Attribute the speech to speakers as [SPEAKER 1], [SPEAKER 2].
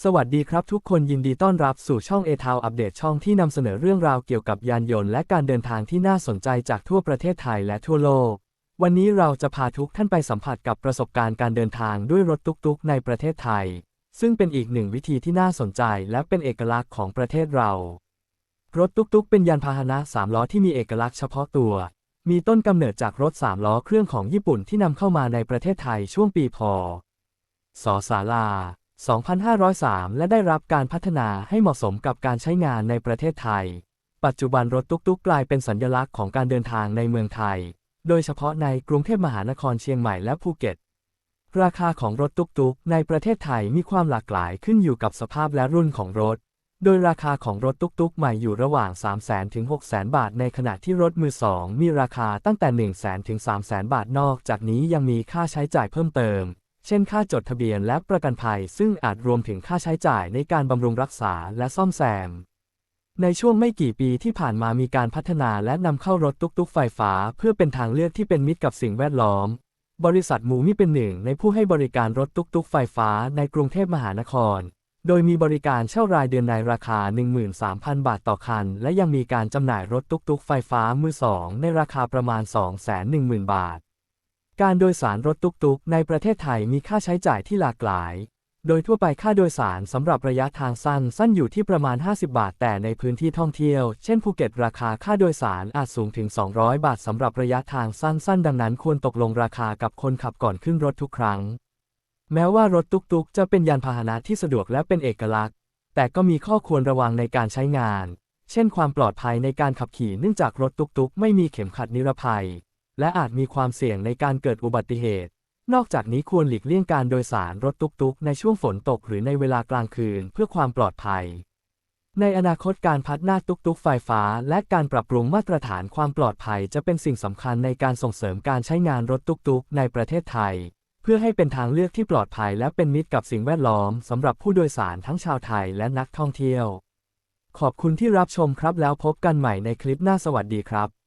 [SPEAKER 1] สวัสดีครับทุกคนยินดีต้อนรับสู่ช่อง a t o w อัปเดตช่องที่นำเสนอเรื่องราวเกี่ยวกับยานยนต์และการเดินทางที่น่าสนใจจากทั่วประเทศไทยและทั่วโลก วันนี้เราจะพาทุกท่านไปสัมผัสกับประสบการณ์การเดินทางด้วยรถตุกๆ ในประเทศไทย ซึ่งเป็นอีกหนึ่งวิธีที่น่าสนใจและเป็นเอกลักษณ์ของประเทศเรา รถตุกๆ เป็นยานพาหนะสามล้อที่มีเอกลักษณ์เฉพาะตัว มีต้นกำเนิดจากรถสามล้อเครื่องของญี่ปุ่นที่นำเข้ามาในประเทศไทยช่วงปีพ.ศศาลา 2503 และได้รับการพัฒนาให้เหมาะสมกับการใช้งานในประเทศไทย ปัจจุบันรถตุ๊กๆ กลายเป็นสัญลักษณ์ของการเดินทางในเมืองไทย โดยเฉพาะในกรุงเทพมหานครเชียงใหม่และภูเก็ต ราคาของรถตุ๊กๆ ในประเทศไทยมีความหลากหลายขึ้นอยู่กับสภาพและรุ่นของรถ โดยราคาของรถตุ๊กๆ ใหม่อยู่ระหว่าง 300,000 ถึง 600,000บาท ในขณะที่รถมือสองมีราคาตั้งแต่ 100,000 ถึง 300,000 บาท นอกจากนี้ยังมีค่าใช้จ่ายเพิ่มเติม เช่นค่าจดทะเบียนและประกันภัย ซึ่งอาจรวมถึงค่าใช้จ่ายในการบำรุงรักษาและซ่อมแซม ในช่วงไม่กี่ปีที่ผ่านมามีการพัฒนาและนำเข้ารถตุ๊กๆไฟฟ้า เพื่อเป็นทางเลือกที่เป็นมิตรกับสิ่งแวดล้อม บริษัทมูมี่เป็นหนึ่งในผู้ให้บริการรถตุ๊กๆไฟฟ้าในกรุงเทพมหานคร โดยมีบริการเช่ารายเดือนในราคา 13,000 บาทต่อคัน และยังมีการจำหน่ายรถตุ๊กๆไฟฟ้ามือสองในราคาประมาณ 210,000 บาท การโดยสารรถตุ๊กๆ ในประเทศไทยมีค่าใช้จ่ายที่หลากหลาย โดยทั่วไปค่าโดยสารสำหรับระยะทางสั้นสั้นอยู่ที่ประมาณ 50 บาท แต่ในพื้นที่ท่องเที่ยว เช่นภูเก็ตราคาค่าโดยสารอาจสูงถึง 200 บาทสำหรับระยะทางสั้นๆ ดังนั้นควรตกลงราคากับคนขับก่อนขึ้นรถทุกครั้ง แม้ว่ารถตุ๊กๆ จะเป็นยานพาหนะที่สะดวกและเป็นเอกลักษณ์ แต่ก็มีข้อควรระวังในการใช้งาน เช่น ความปลอดภัยในการขับขี่เนื่องจากรถตุ๊กๆ ไม่มีเข็มขัดนิรภัย และอาจมีความเสี่ยงในการเกิดอุบัติเหตุ นอกจากนี้ควรหลีกเลี่ยงการโดยสารรถตุ๊กๆ ในช่วงฝนตกหรือในเวลากลางคืนเพื่อความปลอดภัย ในอนาคตการพัฒนาตุ๊กๆ ไฟฟ้า และการปรับปรุงมาตรฐานความปลอดภัยจะเป็นสิ่งสำคัญในการส่งเสริมการใช้งานรถตุ๊กๆ ในประเทศไทย เพื่อให้เป็นทางเลือกที่ปลอดภัยและเป็นมิตรกับสิ่งแวดล้อมสำหรับผู้โดยสารทั้งชาวไทยและนักท่องเที่ยว ขอบคุณที่รับชมครับแล้วพบกันใหม่ในคลิปหน้าสวัสดีครับ